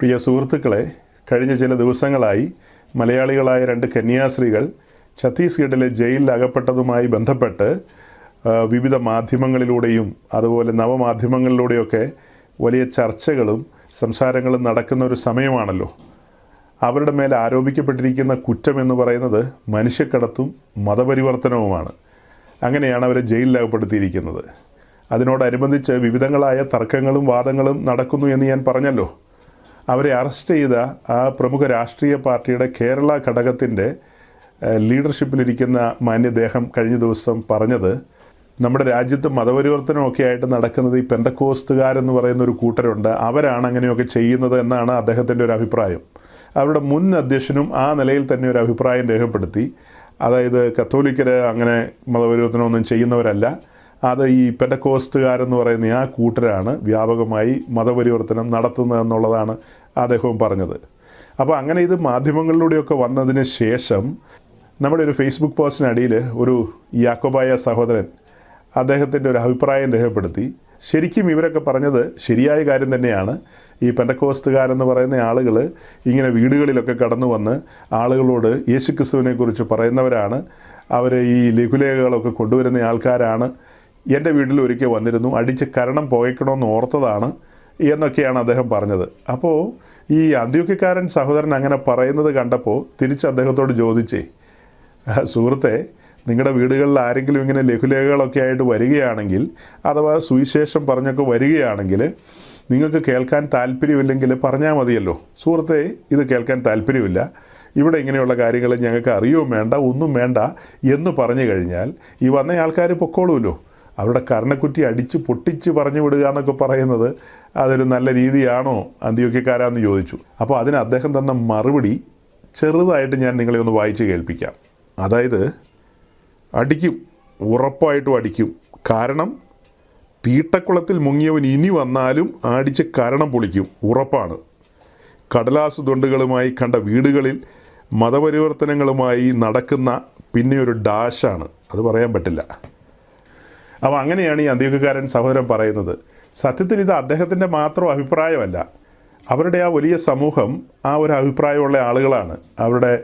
പ്രിയ സുഹൃത്തുക്കളെ കഴിഞ്ഞ ചില ദിവസങ്ങളായി മലയാളികളായ രണ്ട് കന്യാസ്ത്രീകൾ ഛത്തീസ്ഗഡിലെ ജയിലിൽ അകപ്പെട്ടതുമായി ബന്ധപ്പെട്ട് വിവിധ മാധ്യമങ്ങളിലൂടെയും അതുപോലെ നവമാധ്യമങ്ങളിലൂടെയൊക്കെ വലിയ ചർച്ചകളും സംസാരങ്ങളും നടക്കുന്ന ഒരു സമയമാണല്ലോ. അവരുടെ മേൽ ആരോപിക്കപ്പെട്ടിരിക്കുന്ന കുറ്റം എന്ന് പറയുന്നത് മനുഷ്യക്കടത്തും മതപരിവർത്തനവുമാണ്. അങ്ങനെയാണ് അവരെ ജയിലിൽ ജയിലിലകപ്പെടുത്തിയിരിക്കുന്നത്. അതിനോടനുബന്ധിച്ച് വിവിധങ്ങളായ തർക്കങ്ങളും വാദങ്ങളും നടക്കുന്നു എന്ന് ഞാൻ പറഞ്ഞല്ലോ. അവരെ അറസ്റ്റ് ചെയ്ത ആ പ്രമുഖ രാഷ്ട്രീയ പാർട്ടിയുടെ കേരള ഘടകത്തിന്റെ ലീഡർഷിപ്പിലിരിക്കുന്ന മാന്യദേഹം കഴിഞ്ഞ ദിവസം പറഞ്ഞത് നമ്മുടെ രാജ്യത്ത് മതപരിവർത്തനമൊക്കെ ആയിട്ട് നടക്കുന്നത് ഈ പെന്തക്കോസ്തുകാരെന്ന് പറയുന്ന ഒരു കൂട്ടരുണ്ട്. അവരാണ് അങ്ങനെയൊക്കെ ചെയ്യുന്നത് എന്നാണ് അദ്ദേഹത്തിന്റെ ഒരു അഭിപ്രായം. അവരുടെ മുൻ അധ്യക്ഷനും ആ നിലയിൽ തന്നെ ഒരു അഭിപ്രായം രേഖപ്പെടുത്തി. അതായത് കത്തോലിക്കര് അങ്ങനെ മതപരിവർത്തനമൊന്നും ചെയ്യുന്നവരല്ല. അത് ഈ പെന്തക്കോസ്തുകാരെന്ന് പറയുന്ന ആ കൂട്ടരാണ് വ്യാപകമായി മതപരിവർത്തനം നടത്തുന്നതെന്നുള്ളതാണ് അദ്ദേഹവും പറഞ്ഞത്. അപ്പോൾ അങ്ങനെ ഇത് മാധ്യമങ്ങളിലൂടെയൊക്കെ വന്നതിന് ശേഷം നമ്മുടെ ഒരു ഫേസ്ബുക്ക് പോസ്റ്റിനടിയിൽ ഒരു യാക്കോബായ സഹോദരൻ അദ്ദേഹത്തിന്റെ ഒരു അഭിപ്രായം രേഖപ്പെടുത്തി. ശരിക്കും ഇവരൊക്കെ പറഞ്ഞത് ശരിയായ കാര്യം തന്നെയാണ്. ഈ പെൻഡക്കോസ്റ്റുകാരെന്ന് പറയുന്ന ആളുകൾ ഇങ്ങനെ വീടുകളിലൊക്കെ കടന്നു വന്ന് ആളുകളോട് യേശുക്രിസ്തുവിനെക്കുറിച്ച് പറയുന്നവരാണ്. അവർ ഈ ലഘുലേഖകളൊക്കെ കൊണ്ടുവരുന്ന ആൾക്കാരാണ്. എന്റെ വീട്ടിൽ ഒരിക്കൽ വന്നിരുന്നു. അടിച്ച് കരണം പോയിക്കണമെന്ന് ഓർത്തതാണ്. എന്നൊക്കെയാണ് അദ്ദേഹം പറഞ്ഞത്. അപ്പോൾ ഈ അന്ത്യോക്യക്കാരൻ സഹോദരൻ അങ്ങനെ പറയുന്നത് കണ്ടപ്പോൾ തിരിച്ച് അദ്ദേഹത്തോട് ചോദിച്ചേ "ആ, സുഹൃത്തെ നിങ്ങളുടെ വീടുകളിൽ ആരെങ്കിലും ഇങ്ങനെ ലഘുലേഖകളൊക്കെ ആയിട്ട് വരികയാണെങ്കിൽ അഥവാ സുവിശേഷം പറഞ്ഞൊക്കെ വരികയാണെങ്കിൽ നിങ്ങൾക്ക് കേൾക്കാൻ താല്പര്യമില്ലെങ്കിൽ പറഞ്ഞാൽ മതിയല്ലോ. സുഹൃത്തെ ഇത് കേൾക്കാൻ താല്പര്യമില്ല. ഇവിടെ ഇങ്ങനെയുള്ള കാര്യങ്ങൾ ഞങ്ങൾക്ക് അറിയുകയും വേണ്ട ഒന്നും വേണ്ട എന്ന് പറഞ്ഞു കഴിഞ്ഞാൽ ഈ വന്ന ആൾക്കാർ പൊക്കോളൂല്ലോ. അവരുടെ കർണക്കുറ്റി അടിച്ച് പൊട്ടിച്ച് പറഞ്ഞു വിടുക എന്നൊക്കെ പറയുന്നത് അതൊരു നല്ല രീതിയാണോ? അന്ത്യോക്യക്കാരാന്ന് ചോദിച്ചു. അപ്പോൾ അതിന് അദ്ദേഹം തന്ന മറുപടി ചെറുതായിട്ട് ഞാൻ നിങ്ങളെ ഒന്ന് വായിച്ച് കേൾപ്പിക്കാം. അതായത് അടിക്കും ഉറപ്പായിട്ടും അടിക്കും. കാരണം തീട്ടക്കുളത്തിൽ മുങ്ങിയവൻ ഇനി വന്നാലും അടിച്ച് കരണം പൊളിക്കും. ഉറപ്പാണ്. കടലാസ് തൊണ്ടുകളുമായി കണ്ട വീടുകളിൽ മതപരിവർത്തനങ്ങളുമായി നടക്കുന്ന പിന്നെ ഒരു ഡാഷാണ്. അത് പറയാൻ പറ്റില്ല. അപ്പോൾ അങ്ങനെയാണ് ഈ അന്ത്യകാരൻ സഹോദരൻ പറയുന്നത്. സത്യത്തിൽ ഇത് അദ്ദേഹത്തിന്റെ മാത്രം അഭിപ്രായമല്ല. അവരുടെ ആ വലിയ സമൂഹം ആ ഒരു അഭിപ്രായമുള്ള ആളുകളാണ്. അവരുടെ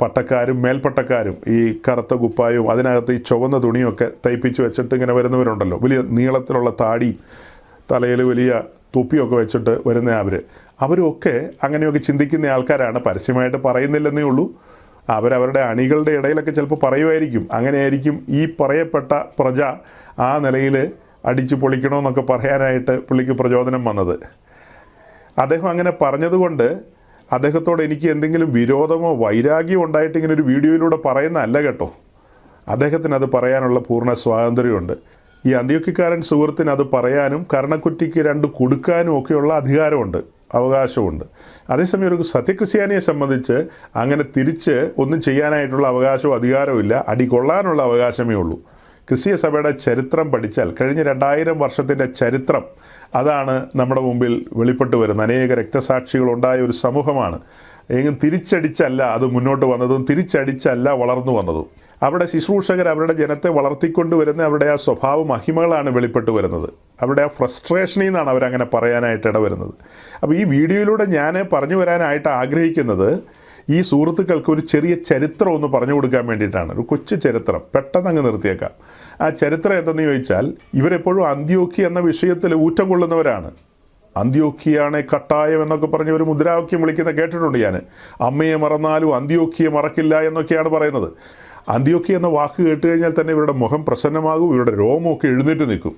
പട്ടക്കാരും മേൽപ്പട്ടക്കാരും ഈ കറുത്ത കുപ്പായവും അതിനകത്ത് ഈ ചുവന്ന തുണിയൊക്കെ തയ്പ്പിച്ച് വെച്ചിട്ട് ഇങ്ങനെ വരുന്നവരുണ്ടല്ലോ. വലിയ നീളത്തിലുള്ള താടിയും തലയിൽ വലിയ തൊപ്പിയൊക്കെ വെച്ചിട്ട് വരുന്ന അവർ അവരൊക്കെ അങ്ങനെയൊക്കെ ചിന്തിക്കുന്ന ആൾക്കാരാണ്. പരസ്യമായിട്ട് പറയുന്നില്ലെന്നേ ഉള്ളൂ. അവരവരുടെ അണികളുടെ ഇടയിലൊക്കെ ചിലപ്പോൾ പറയുമായിരിക്കും അങ്ങനെയായിരിക്കും ഈ പറയപ്പെട്ട പ്രജ ആ നിലയിൽ അടിച്ചു പൊളിക്കണമെന്നൊക്കെ പറയാനായിട്ട് പുള്ളിക്ക് പ്രചോദനം വന്നത്. അദ്ദേഹം അങ്ങനെ പറഞ്ഞതുകൊണ്ട് അദ്ദേഹത്തോട് എനിക്ക് എന്തെങ്കിലും വിരോധമോ വൈരാഗ്യമോ ഉണ്ടായിട്ട് ഇങ്ങനെ ഒരു വീഡിയോയിലൂടെ പറയുന്നതല്ല കേട്ടോ. അദ്ദേഹത്തിന് അത് പറയാനുള്ള പൂർണ സ്വാതന്ത്ര്യമുണ്ട്. ഈ അന്ത്യോക്കിക്കാരൻ സുഹൃത്തിന് അത് പറയാനും കർണക്കുറ്റിക്ക് രണ്ട് കൊടുക്കാനും ഒക്കെയുള്ള അധികാരമുണ്ട്. അവകാശമുണ്ട്. അതേസമയം ഒരു സത്യക്രിസ്ത്യാനിയെ സംബന്ധിച്ച് അങ്ങനെ തിരിച്ച് ഒന്നും ചെയ്യാനായിട്ടുള്ള അവകാശവും അധികാരവും ഇല്ല. അടി കൊള്ളാനുള്ള അവകാശമേ ഉള്ളൂ. ക്രിസ്തീയ സഭയുടെ ചരിത്രം പഠിച്ചാൽ കഴിഞ്ഞ രണ്ടായിരം വർഷത്തിന്റെ ചരിത്രം അതാണ് നമ്മുടെ മുമ്പിൽ വെളിപ്പെട്ട് വരുന്നത്. അനേക രക്തസാക്ഷികളുണ്ടായ ഒരു സമൂഹമാണ്. എങ്ങും തിരിച്ചടിച്ചല്ല അത് മുന്നോട്ട് വന്നതും തിരിച്ചടിച്ചല്ല വളർന്നു വന്നതും. അവിടെ ശുശ്രൂഷകർ അവരുടെ ജനത്തെ വളർത്തിക്കൊണ്ടുവരുന്ന അവരുടെ ആ സ്വഭാവ മഹിമകളാണ് വെളിപ്പെട്ട് വരുന്നത്. അവരുടെ ആ ഫ്രസ്ട്രേഷനിൽ നിന്നാണ് അവരങ്ങനെ പറയാനായിട്ട് ഇടവരുന്നത്. അപ്പോൾ ഈ വീഡിയോയിലൂടെ ഞാൻ പറഞ്ഞു വരാനായിട്ട് ആഗ്രഹിക്കുന്നത് ഈ സുഹൃത്തുക്കൾക്ക് ഒരു ചെറിയ ചരിത്രം ഒന്ന് പറഞ്ഞു കൊടുക്കാൻ വേണ്ടിയിട്ടാണ്. ഒരു കൊച്ചു ചരിത്രം. പെട്ടെന്ന് അങ്ങ് നിർത്തിയേക്കാം. ആ ചരിത്രം എന്തെന്ന് ചോദിച്ചാൽ ഇവരെപ്പോഴും അന്ത്യോക്കി എന്ന വിഷയത്തിൽ ഊറ്റം കൊള്ളുന്നവരാണ്. അന്ത്യോക്കിയാണ് കട്ടായം എന്നൊക്കെ പറഞ്ഞ് ഒരു മുദ്രാവാക്യം വിളിക്കുന്ന കേട്ടിട്ടുണ്ട് ഞാൻ അമ്മയെ മറന്നാലും അന്ത്യോക്കിയെ മറക്കില്ല എന്നൊക്കെയാണ് പറയുന്നത്. അന്ത്യോക്കി എന്ന വാക്ക് കേട്ട് കഴിഞ്ഞാൽ തന്നെ ഇവരുടെ മുഖം പ്രസന്നമാകും ഇവരുടെ രോമമൊക്കെ എഴുന്നേറ്റ് നിൽക്കും.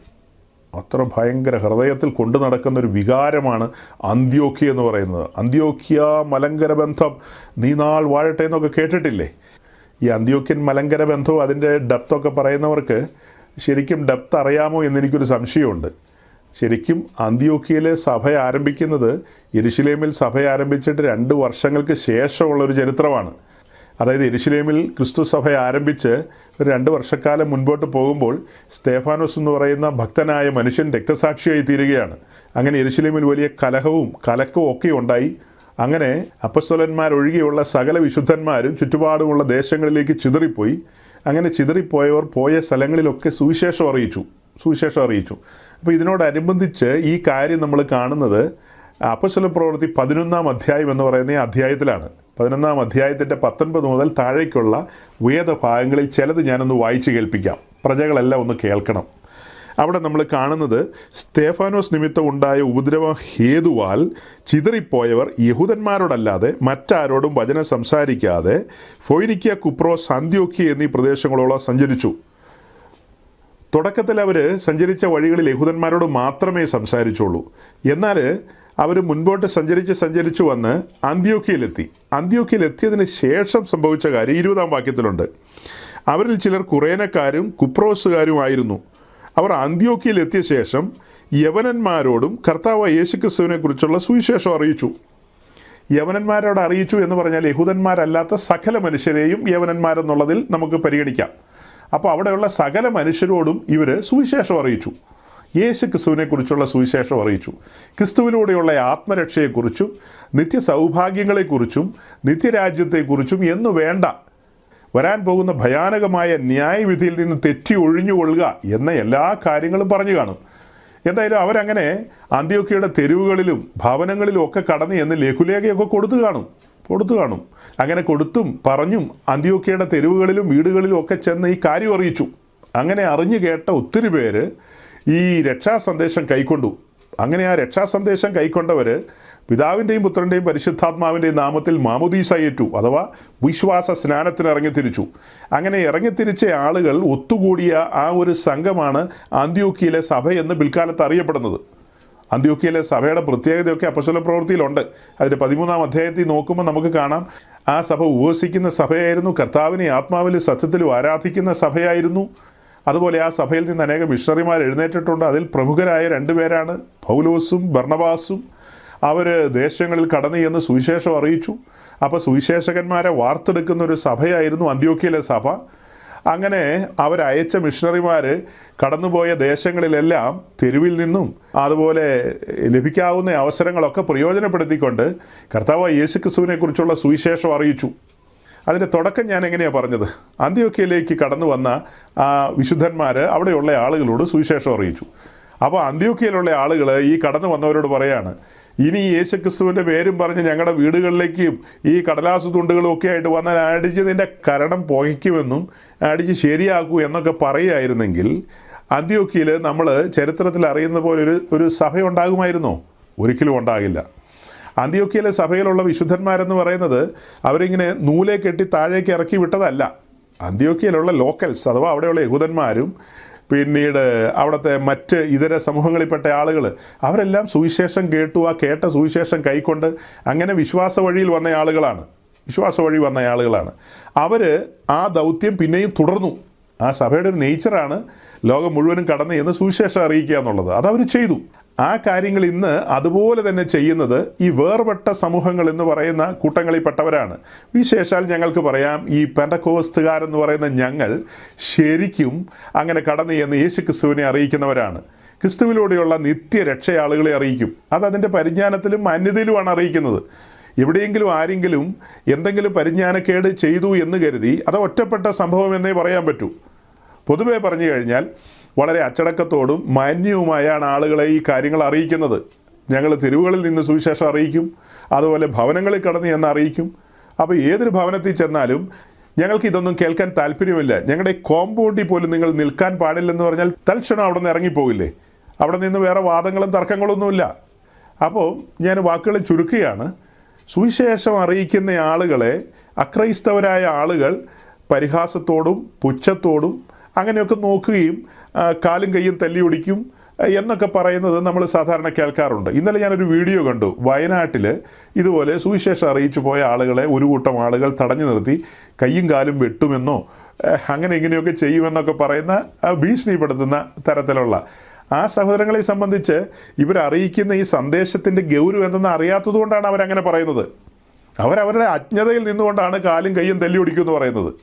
അത്ര ഭയങ്കര ഹൃദയത്തിൽ കൊണ്ടു നടക്കുന്ന ഒരു വികാരമാണ് അന്ത്യോക്കി എന്ന് പറയുന്നത്. അന്ത്യോക്കിയ മലങ്കര ബന്ധം നീ നാൾ വാഴട്ടെ എന്നൊക്കെ കേട്ടിട്ടില്ലേ? ഈ അന്ത്യോക്യൻ മലങ്കര ബന്ധവും അതിന്റെ ഡെപ്തൊക്കെ പറയുന്നവർക്ക് ശരിക്കും ഡെപ്ത് അറിയാമോ എന്നെനിക്കൊരു സംശയമുണ്ട്. ശരിക്കും അന്ത്യോക്കിയയിലെ സഭ ആരംഭിക്കുന്നത് യെരുശലേമിൽ സഭ ആരംഭിച്ചിട്ട് രണ്ട് വർഷങ്ങൾക്ക് ശേഷമുള്ള ഒരു ചരിത്രമാണ്. അതായത് എരിശിലേമിൽ ക്രിസ്തു സഭ ആരംഭിച്ച് ഒരു രണ്ട് വർഷക്കാലം മുൻപോട്ട് പോകുമ്പോൾ സ്തേഫാനോസ് എന്ന് പറയുന്ന ഭക്തനായ മനുഷ്യൻ രക്തസാക്ഷിയായി തീരുകയാണ്. അങ്ങനെ എരിശിലേമിൽ വലിയ കലഹവും കലക്കവും ഒക്കെ ഉണ്ടായി. അങ്ങനെ അപ്പസ്വലന്മാരൊഴികെയുള്ള സകല വിശുദ്ധന്മാരും ചുറ്റുപാടുമുള്ള ദേശങ്ങളിലേക്ക് ചിതറിപ്പോയി. അങ്ങനെ ചിതറിപ്പോയവർ പോയ സ്ഥലങ്ങളിലൊക്കെ സുവിശേഷം അറിയിച്ചു സുവിശേഷം അറിയിച്ചു. അപ്പോൾ ഇതിനോടനുബന്ധിച്ച് ഈ കാര്യം നമ്മൾ കാണുന്നത് അപ്പസ്വല പ്രവൃത്തി പതിനൊന്നാം അധ്യായം എന്ന് പറയുന്ന അധ്യായത്തിലാണ്. പതിനൊന്നാം അധ്യായത്തിന്റെ പത്തൊൻപത് മുതൽ താഴേക്കുള്ള വേദഭാഗങ്ങളിൽ ചിലത് ഞാനൊന്ന് വായിച്ചു കേൾപ്പിക്കാം. പ്രജകളെല്ലാം ഒന്ന് കേൾക്കണം. അവിടെ നമ്മൾ കാണുന്നത് സ്തേഫാനോസ് നിമിത്തം ഉണ്ടായ ഉപദ്രവ ഹേതുവാൽ ചിതറിപ്പോയവർ യഹൂദന്മാരോടല്ലാതെ മറ്റാരോടും വചനം സംസാരിക്കാതെ ഫൊയ്നിക്ക കുപ്രോ അന്ത്യോക്കി എന്നീ പ്രദേശങ്ങളോളം സഞ്ചരിച്ചു. തുടക്കത്തിൽ അവർ സഞ്ചരിച്ച വഴികളിൽ യഹൂദന്മാരോട് മാത്രമേ സംസാരിച്ചുള്ളൂ. എന്നാൽ അവർ മുൻപോട്ട് സഞ്ചരിച്ച് സഞ്ചരിച്ചു വന്ന് അന്ത്യോക്കിയിലെത്തി അന്ത്യോക്കിയിലെത്തിയതിന് ശേഷം സംഭവിച്ച കാര്യം ഇരുപതാം വാക്യത്തിലുണ്ട്. അവരിൽ ചിലർ കുറേനക്കാരും കുപ്രോസുകാരുമായിരുന്നു. അവർ അന്ത്യോക്കിയിലെത്തിയ ശേഷം യവനന്മാരോടും കർത്താവ് യേശുക്രിസ്തുവിനെ കുറിച്ചുള്ള സുവിശേഷം അറിയിച്ചു. യവനന്മാരോട് അറിയിച്ചു എന്ന് പറഞ്ഞാൽ യഹൂദന്മാരല്ലാത്ത സകല മനുഷ്യരെയും യവനന്മാരെന്നുള്ളതിൽ നമുക്ക് പരിഗണിക്കാം. അപ്പോൾ അവിടെയുള്ള സകല മനുഷ്യരോടും ഇവർ സുവിശേഷം അറിയിച്ചു. യേശു ക്രിസ്തുവിനെ കുറിച്ചുള്ള സുവിശേഷം അറിയിച്ചു. ക്രിസ്തുവിലൂടെയുള്ള ആത്മരക്ഷയെക്കുറിച്ചും നിത്യ സൗഭാഗ്യങ്ങളെക്കുറിച്ചും നിത്യരാജ്യത്തെക്കുറിച്ചും എന്നു വേണ്ട വരാൻ പോകുന്ന ഭയാനകമായ ന്യായവിധിയിൽ നിന്ന് തെറ്റി ഒഴിഞ്ഞുകൊള്ളുക എന്ന എല്ലാ കാര്യങ്ങളും പറഞ്ഞു കാണും. എന്തായാലും അവരങ്ങനെ അന്ത്യോക്കിയുടെ തെരുവുകളിലും ഭവനങ്ങളിലും ഒക്കെ കടന്ന് എന്ന് ലഘുലേഖയൊക്കെ കൊടുത്തു കാണും കൊടുത്തു കാണും. അങ്ങനെ കൊടുത്തും പറഞ്ഞും അന്ത്യോക്കിയുടെ തെരുവുകളിലും വീടുകളിലും ഒക്കെ ചെന്ന് ഈ കാര്യം അറിയിച്ചു. അങ്ങനെ അറിഞ്ഞു കേട്ട ഒത്തിരി പേര് ഈ രക്ഷാ സന്ദേശം കൈക്കൊണ്ടു. അങ്ങനെ ആ രക്ഷാ സന്ദേശം കൈക്കൊണ്ടവർ പിതാവിന്റെയും പുത്രന്റെയും പരിശുദ്ധാത്മാവിന്റെയും നാമത്തിൽ മാമുദീസ ഏറ്റു അഥവാ വിശ്വാസ സ്നാനത്തിന് ഇറങ്ങിത്തിരിച്ചു അങ്ങനെ ഇറങ്ങിത്തിരിച്ച ആളുകൾ ഒത്തുകൂടിയ ആ ഒരു സംഘമാണ് അന്ത്യോക്കിയിലെ സഭ എന്ന് പിൽക്കാലത്ത് അറിയപ്പെടുന്നത്. അന്ത്യോക്കിയിലെ സഭയുടെ പ്രത്യേകതയൊക്കെ അപ്പശല പ്രവൃത്തിയിലുണ്ട്. അതിന്റെ പതിമൂന്നാം അധ്യായത്തിൽ നോക്കുമ്പോൾ നമുക്ക് കാണാം ആ സഭ ഉപവസിക്കുന്ന സഭയായിരുന്നു കർത്താവിനെ ആത്മാവിൽ സത്യത്തിലും ആരാധിക്കുന്ന സഭയായിരുന്നു. അതുപോലെ ആ സഭയിൽ നിന്ന് അനേകം മിഷണറിമാർ എഴുന്നേറ്റിട്ടുണ്ട്. അതിൽ പ്രമുഖരായ രണ്ടുപേരാണ് പൗലോസും ഭർണവാസും അവർ ദേശങ്ങളിൽ കടന്നു ചെന്ന് സുവിശേഷം അറിയിച്ചു. അപ്പോൾ സുവിശേഷകന്മാരെ വാർത്തെടുക്കുന്ന ഒരു സഭയായിരുന്നു അന്ത്യോക്കിയയിലെ സഭ. അങ്ങനെ അവരയച്ച മിഷണറിമാർ കടന്നുപോയ ദേശങ്ങളിലെല്ലാം തെരുവിൽ നിന്നും അതുപോലെ ലഭിക്കാവുന്ന അവസരങ്ങളൊക്കെ പ്രയോജനപ്പെടുത്തിക്കൊണ്ട് കർത്താവ് യേശുക്രിസ്തുവിനെക്കുറിച്ചുള്ള സുവിശേഷം അറിയിച്ചു. അതിന്റെ തുടക്കം ഞാൻ എങ്ങനെയാണ് പറഞ്ഞത്? അന്ത്യോക്യയിലേക്ക് കടന്നു വന്ന ആ വിശുദ്ധന്മാർ അവിടെയുള്ള ആളുകളോട് സുവിശേഷം അറിയിച്ചു. അപ്പോൾ അന്ത്യോക്യയിലുള്ള ആളുകൾ ഈ കടന്നു വന്നവരോട് പറയാണ് ഇനി യേശുക്രിസ്തുവിന്റെ പേരും പറഞ്ഞ് ഞങ്ങളുടെ വീടുകളിലേക്കും ഈ കടലാസു തുണ്ടുകളും ഒക്കെ ആയിട്ട് വന്നാൽ അടിച്ച് നിന്റെ കരണം പുകയ്ക്കുമെന്നും അടിച്ച് ശരിയാക്കൂ എന്നൊക്കെ പറയുമായിരുന്നെങ്കിൽ അന്ത്യോക്കിയിൽ നമ്മൾ ചരിത്രത്തിൽ അറിയുന്ന പോലെ ഒരു ഒരു സഭ ഒരിക്കലും ഉണ്ടാകില്ല. അന്ത്യോക്യയിലെ സഭയിലുള്ള വിശുദ്ധന്മാരെന്ന് പറയുന്നത് അവരിങ്ങനെ നൂലെ കെട്ടി താഴേക്ക് ഇറക്കി വിട്ടതല്ല. അന്ത്യോക്യയിലുള്ള ലോക്കൽസ് അഥവാ അവിടെയുള്ള യഹൂദന്മാരും പിന്നീട് അവിടുത്തെ മറ്റ് ഇതര സമൂഹങ്ങളിൽപ്പെട്ട ആളുകൾ അവരെല്ലാം സുവിശേഷം കേട്ടു. ആ കേട്ട സുവിശേഷം കൈക്കൊണ്ട് അങ്ങനെ വിശ്വാസ വഴിയിൽ വന്ന ആളുകളാണ്. വിശ്വാസ വഴി വന്ന ആളുകളാണ്. അവർ ആ ദൗത്യം പിന്നെയും തുടർന്നു. ആ സഭയുടെ ഒരു നേച്ചറാണ് ലോകം മുഴുവനും കടന്നു എന്ന് സുവിശേഷം അറിയിക്കുക എന്നുള്ളത്. അതവർ ചെയ്തു. ആ കാര്യങ്ങൾ ഇന്ന് അതുപോലെ തന്നെ ചെയ്യുന്നത് ഈ വേർപെട്ട സമൂഹങ്ങൾ എന്ന് പറയുന്ന കൂട്ടങ്ങളിൽപ്പെട്ടവരാണ്. വിശേഷാൽ ഞങ്ങൾക്ക് പറയാം ഈ പെന്തക്കോസ്തുകാരെന്ന് പറയുന്ന ഞങ്ങൾ ശരിക്കും അങ്ങനെ കടന്നു ചെന്ന് യേശു ക്രിസ്തുവിനെ അറിയിക്കുന്നവരാണ്. ക്രിസ്തുവിലൂടെയുള്ള നിത്യരക്ഷ ആളുകളെ അറിയിക്കും. അത് അതിന്റെ പരിജ്ഞാനത്തിലും മാന്യതയിലുമാണ് അറിയിക്കുന്നത്. എവിടെയെങ്കിലും ആരെങ്കിലും എന്തെങ്കിലും പരിജ്ഞാനക്കേട് ചെയ്തു എന്ന് കരുതി അത് ഒറ്റപ്പെട്ട സംഭവം എന്നേ പറയാൻ പറ്റൂ. പൊതുവേ പറഞ്ഞു കഴിഞ്ഞാൽ വളരെ അച്ചടക്കത്തോടും മാന്യവുമായാണ് ആളുകളെ ഈ കാര്യങ്ങൾ അറിയിക്കുന്നത്. ഞങ്ങൾ തെരുവുകളിൽ നിന്ന് സുവിശേഷം അറിയിക്കും അതുപോലെ ഭവനങ്ങളിൽ കടന്ന് എന്ന് അറിയിക്കും. അപ്പോൾ ഏതൊരു ഭവനത്തിൽ ചെന്നാലും ഞങ്ങൾക്ക് ഇതൊന്നും കേൾക്കാൻ താല്പര്യമില്ല. ഞങ്ങളുടെ കോമ്പൗണ്ടിൽ പോലും നിങ്ങൾ നിൽക്കാൻ പാടില്ലെന്ന് പറഞ്ഞാൽ തൽക്ഷണം അവിടെ നിന്ന് ഇറങ്ങിപ്പോകില്ലേ? അവിടെ നിന്ന് വേറെ വാദങ്ങളും തർക്കങ്ങളൊന്നുമില്ല. അപ്പോൾ ഞാൻ വാക്കുകൾ ചുരുക്കുകയാണ്. സുവിശേഷം അറിയിക്കുന്ന ആളുകളെ അക്രൈസ്തവരായ ആളുകൾ പരിഹാസത്തോടും പുച്ഛത്തോടും അങ്ങനെയൊക്കെ നോക്കുകയും കാലും കൈയും തല്ലി ഒടിക്കും എന്നൊക്കെ പറയുന്നത് നമ്മൾ സാധാരണ കേൾക്കാറുണ്ട്. ഇന്നലെ ഞാനൊരു വീഡിയോ കണ്ടു. വയനാട്ടിൽ ഇതുപോലെ സുവിശേഷം അറിയിച്ചു പോയ ആളുകളെ ഒരു കൂട്ടം ആളുകൾ തടഞ്ഞു നിർത്തി കൈയും കാലും വെട്ടുമെന്നോ അങ്ങനെ ഇങ്ങനെയൊക്കെ ചെയ്യുമെന്നൊക്കെ പറയുന്ന ഭീഷണിപ്പെടുത്തുന്ന തരത്തിലുള്ള. ആ സഹോദരങ്ങളെ സംബന്ധിച്ച് ഇവരറിയിക്കുന്ന ഈ സന്ദേശത്തിന്റെ ഗൗരവം എന്തെന്ന് അറിയാത്തത് കൊണ്ടാണ് അവരങ്ങനെ പറയുന്നത്. അവരവരുടെ അജ്ഞതയിൽ നിന്നുകൊണ്ടാണ് കാലും കൈയും തല്ലി ഒടിക്കുമെന്ന് പറയുന്നത്.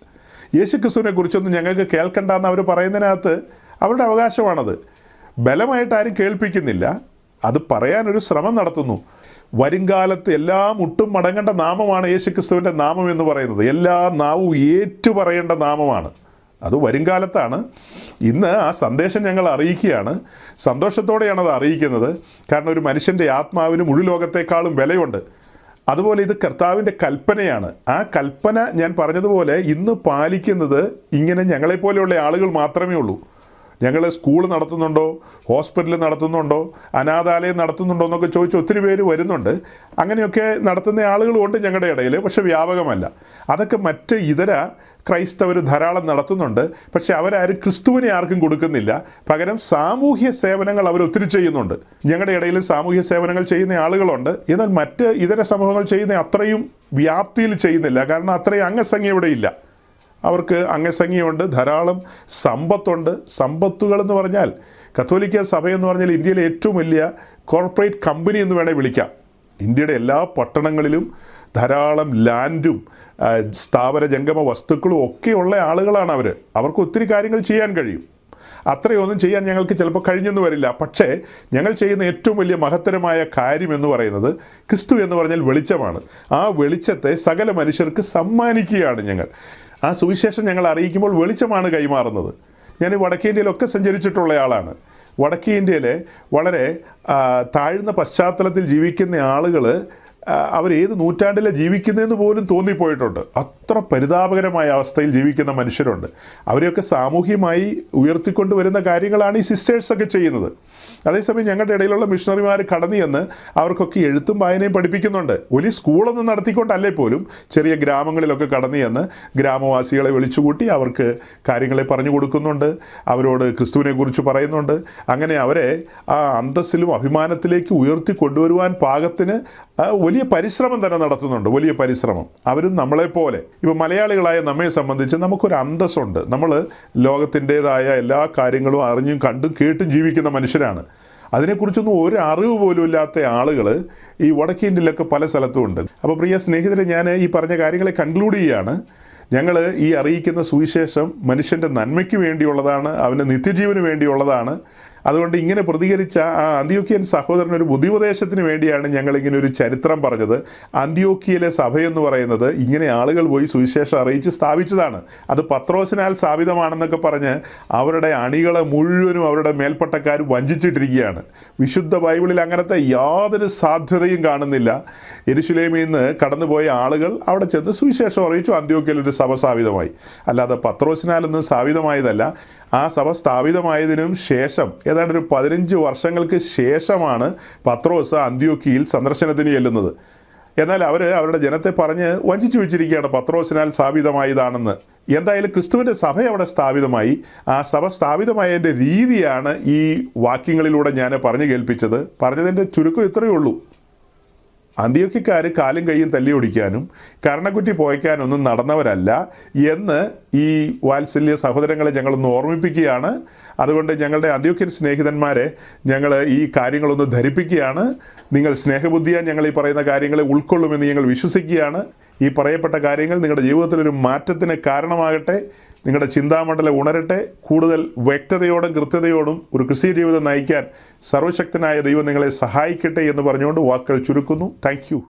യേശുക്രിസ്തുവിനെ കുറിച്ചൊന്നും ഞങ്ങൾക്ക് കേൾക്കണ്ടെന്ന് അവർ പറയുന്നതിനകത്ത് അവരുടെ അവകാശമാണത്. ബലമായിട്ട് ആരും കേൾപ്പിക്കുന്നില്ല. അത് പറയാനൊരു ശ്രമം നടത്തുന്നു. വരുംകാലത്ത് എല്ലാ മുട്ടും മടങ്ങേണ്ട നാമമാണ് യേശുക്രിസ്തുവിന്റെ നാമം എന്ന് പറയുന്നത്. എല്ലാ നാവും ഏറ്റു പറയേണ്ട നാമമാണ്. അത് വരുംകാലത്താണ്. ഇന്ന് ആ സന്ദേശം ഞങ്ങൾ അറിയിക്കുകയാണ്. സന്തോഷത്തോടെയാണ് അത് അറിയിക്കുന്നത്. കാരണം ഒരു മനുഷ്യന്റെ ആത്മാവിന് മുഴുലോകത്തെക്കാളും വിലയുണ്ട്. അതുപോലെ ഇത് കർത്താവിന്റെ കൽപ്പനയാണ്. ആ കൽപ്പന ഞാൻ പറഞ്ഞതുപോലെ ഇന്ന് പാലിക്കുന്നത് ഇങ്ങനെ ഞങ്ങളെപ്പോലെയുള്ള ആളുകൾ മാത്രമേ ഉള്ളൂ. ഞങ്ങൾ സ്കൂൾ നടത്തുന്നുണ്ടോ? ഹോസ്പിറ്റൽ നടത്തുന്നുണ്ടോ? അനാഥാലയം നടത്തുന്നുണ്ടോ എന്നൊക്കെ ചോദിച്ച് ഒത്തിരി പേര് വരുന്നുണ്ട്. അങ്ങനെയൊക്കെ നടത്തുന്ന ആളുകളുമുണ്ട് ഞങ്ങളുടെ ഇടയിൽ പക്ഷെ വ്യാപകമല്ല. അതൊക്കെ മറ്റ് ഇതര ക്രൈസ്തവർ ധാരാളം നടത്തുന്നുണ്ട്. പക്ഷെ അവരാരും ക്രിസ്തുവിനെ ആർക്കും കൊടുക്കുന്നില്ല. പകരം സാമൂഹ്യ സേവനങ്ങൾ അവർ ഒത്തിരി ചെയ്യുന്നുണ്ട്. ഞങ്ങളുടെ ഇടയിൽ സാമൂഹ്യ സേവനങ്ങൾ ചെയ്യുന്ന ആളുകളുണ്ട്. എന്നാൽ മറ്റ് ഇതര സമൂഹങ്ങൾ ചെയ്യുന്ന അത്രയും വ്യാപ്തിയിൽ ചെയ്യുന്നില്ല. കാരണം അത്രയും അംഗസംഖ്യ ഇവിടെ ഇല്ല. അവർക്ക് അംഗസംഖ്യയുണ്ട് ധാരാളം സമ്പത്തുണ്ട്. സമ്പത്തുകൾ എന്ന് പറഞ്ഞാൽ കത്തോലിക്ക സഭയെന്ന് പറഞ്ഞാൽ ഇന്ത്യയിലെ ഏറ്റവും വലിയ കോർപ്പറേറ്റ് കമ്പനി എന്ന് വേണേൽ വിളിക്കാം. ഇന്ത്യയുടെ എല്ലാ പട്ടണങ്ങളിലും ധാരാളം ലാൻഡും സ്ഥാപന ജംഗമ വസ്തുക്കളും ഒക്കെയുള്ള ആളുകളാണ് അവർ അവർക്ക് ഒത്തിരി കാര്യങ്ങൾ ചെയ്യാൻ കഴിയും. അത്രയൊന്നും ചെയ്യാൻ ഞങ്ങൾക്ക് ചിലപ്പോൾ കഴിഞ്ഞെന്ന് വരില്ല. പക്ഷേ ഞങ്ങൾ ചെയ്യുന്ന ഏറ്റവും വലിയ മഹത്തരമായ കാര്യം എന്ന് പറയുന്നത് ക്രിസ്തു എന്ന് പറഞ്ഞാൽ വെളിച്ചമാണ്. ആ വെളിച്ചത്തെ സകല മനുഷ്യർക്ക് സമ്മാനിക്കുകയാണ് ഞങ്ങൾ. ആ സുവിശേഷം ഞങ്ങൾ അറിയിക്കുമ്പോൾ വെളിച്ചമാണ് കൈമാറുന്നത്. ഞാൻ വടക്കേ ഇന്ത്യയിലൊക്കെ സഞ്ചരിച്ചിട്ടുള്ള ആളാണ് വടക്കേ ഇന്ത്യയിലെ വളരെ താഴ്ന്ന പശ്ചാത്തലത്തിൽ ജീവിക്കുന്ന ആളുകൾ അവർ ഏത് നൂറ്റാണ്ടിലെ ജീവിക്കുന്നതെന്ന് പോലും തോന്നിപ്പോയിട്ടുണ്ട്. അത്ര പരിതാപകരമായ അവസ്ഥയിൽ ജീവിക്കുന്ന മനുഷ്യരുണ്ട്. അവരെയൊക്കെ സാമൂഹ്യമായി ഉയർത്തിക്കൊണ്ടുവരുന്ന കാര്യങ്ങളാണ് ഈ സിസ്റ്റേഴ്സൊക്കെ ചെയ്യുന്നത്. അതേസമയം ഞങ്ങളുടെ ഇടയിലുള്ള മിഷണറിമാർ കടന്നു ചെന്ന് അവർക്കൊക്കെ എഴുത്തും വായനയും പഠിപ്പിക്കുന്നുണ്ട്. വലിയ സ്കൂളൊന്നും നടത്തിക്കൊണ്ടല്ലേ പോലും ചെറിയ ഗ്രാമങ്ങളിലൊക്കെ കടന്നു ചെന്ന് ഗ്രാമവാസികളെ വിളിച്ചുകൂട്ടി അവർക്ക് കാര്യങ്ങളെ പറഞ്ഞു കൊടുക്കുന്നുണ്ട്. അവരോട് ക്രിസ്തുവിനെ കുറിച്ച് പറയുന്നുണ്ട്. അങ്ങനെ അവരെ ആ അന്തസ്സിലും അഭിമാനത്തിലേക്ക് ഉയർത്തി കൊണ്ടുവരുവാൻ പാകത്തിന് ആ, വലിയ പരിശ്രമം തന്നെ നടത്തുന്നുണ്ട് വലിയ പരിശ്രമം. അവരും നമ്മളെപ്പോലെ ഇപ്പോൾ മലയാളികളായ നമ്മെ സംബന്ധിച്ച് നമുക്കൊരു അന്തസ്സുണ്ട്. നമ്മൾ ലോകത്തിന്റേതായ എല്ലാ കാര്യങ്ങളും അറിഞ്ഞും കണ്ടും കേട്ടും ജീവിക്കുന്ന മനുഷ്യരാണ്. അതിനെക്കുറിച്ചൊന്നും ഒരു അറിവ് പോലും ഇല്ലാത്ത ആളുകൾ ഈ വടക്കേ ഇന്ത്യയിലൊക്കെ പല സ്ഥലത്തും ഉണ്ട്. അപ്പോൾ പ്രിയ സ്നേഹിതരെ ഞാൻ ഈ പറഞ്ഞ കാര്യങ്ങളെ കൺക്ലൂഡ് ചെയ്യുകയാണ് ഞങ്ങൾ ഈ അറിയിക്കുന്ന സുവിശേഷം മനുഷ്യന്റെ നന്മയ്ക്ക് വേണ്ടിയുള്ളതാണ് അവന്റെ നിത്യജീവന് വേണ്ടിയുള്ളതാണ്. അതുകൊണ്ട് ഇങ്ങനെ പ്രതികരിച്ച ആ അന്ത്യോക്കിയൻ സഹോദരൻ ഒരു ബുദ്ധിപദേശത്തിന് വേണ്ടിയാണ് ഞങ്ങൾ ഇങ്ങനെ ഒരു ചരിത്രം പറഞ്ഞത്. അന്ത്യോക്കിയയിലെ സഭയെന്ന് പറയുന്നത് ഇങ്ങനെ ആളുകൾ പോയി സുവിശേഷം അറിയിച്ച് സ്ഥാപിച്ചതാണ്. അത് പത്രോസിനാൽ സ്ഥാപിതമാണെന്നൊക്കെ പറഞ്ഞ് അവരുടെ അണികളെ മുഴുവനും അവരുടെ മേൽപ്പട്ടക്കാർ വഞ്ചിച്ചിട്ടിരിക്കുകയാണ്. വിശുദ്ധ ബൈബിളിൽ അങ്ങനത്തെ യാതൊരു സാധ്യതയും കാണുന്നില്ല. എരുശുലേമിൽ നിന്ന് കടന്നുപോയ ആളുകൾ അവിടെ ചെന്ന് സുവിശേഷം അറിയിച്ചു. അന്ത്യോക്കിയയിൽ ഒരു സഭ സ്ഥാപിതമായി. അല്ലാതെ പത്രോസിനാലൊന്നും സ്ഥാപിതമായതല്ല. ആ സഭ സ്ഥാപിതമായതിനും ശേഷം ഏതാണ്ട് ഒരു പതിനഞ്ച് വർഷങ്ങൾക്ക് ശേഷമാണ് പത്രോസ് അന്ത്യോക്കിയിൽ സന്ദർശനത്തിന് ചെല്ലുന്നത്. എന്നാൽ അവർ അവരുടെ ജനത്തെ പറഞ്ഞ് വഞ്ചിച്ചു വെച്ചിരിക്കുകയാണ് പത്രോസിനാൽ സ്ഥാപിതമായതാണെന്ന്. എന്തായാലും ക്രിസ്തുവിന്റെ സഭ അവിടെ സ്ഥാപിതമായി. ആ സഭ സ്ഥാപിതമായതിന്റെ രീതിയാണ് ഈ വാക്യങ്ങളിലൂടെ ഞാൻ പറഞ്ഞു കേൾപ്പിച്ചത്. പറഞ്ഞതിന്റെ ചുരുക്കം ഇത്രയേ ഉള്ളൂ. അന്ത്യോക്കിക്കാർ കാലും കൈയും തല്ലി ഒടിക്കാനും കർണക്കുറ്റി പോയ്ക്കാനൊന്നും നടന്നവരല്ല എന്ന് ഈ വാത്സല്യ സഹോദരങ്ങളെ ഞങ്ങളൊന്ന് ഓർമ്മിപ്പിക്കുകയാണ്. അതുകൊണ്ട് ഞങ്ങളുടെ അന്ത്യോക്യൻ സ്നേഹിതന്മാരെ ഞങ്ങൾ ഈ കാര്യങ്ങളൊന്ന് ധരിപ്പിക്കുകയാണ്. നിങ്ങൾ സ്നേഹബുദ്ധിയാൻ ഞങ്ങൾ ഈ പറയുന്ന കാര്യങ്ങളെ ഉൾക്കൊള്ളുമെന്ന് ഞങ്ങൾ വിശ്വസിക്കുകയാണ്. ഈ പറയപ്പെട്ട കാര്യങ്ങൾ നിങ്ങളുടെ ജീവിതത്തിലൊരു മാറ്റത്തിന് കാരണമാകട്ടെ. നിങ്ങളുടെ ചിന്താമണ്ഡലം ഉണരട്ടെ. കൂടുതൽ വ്യക്തതയോടും കൃത്യതയോടും ഒരു ക്രിസ്തീയ ജീവിതം നയിക്കാൻ സർവശക്തനായ ദൈവം നിങ്ങളെ സഹായിക്കട്ടെ എന്ന് പറഞ്ഞുകൊണ്ട് വാക്കുകൾ ചുരുക്കുന്നു. താങ്ക്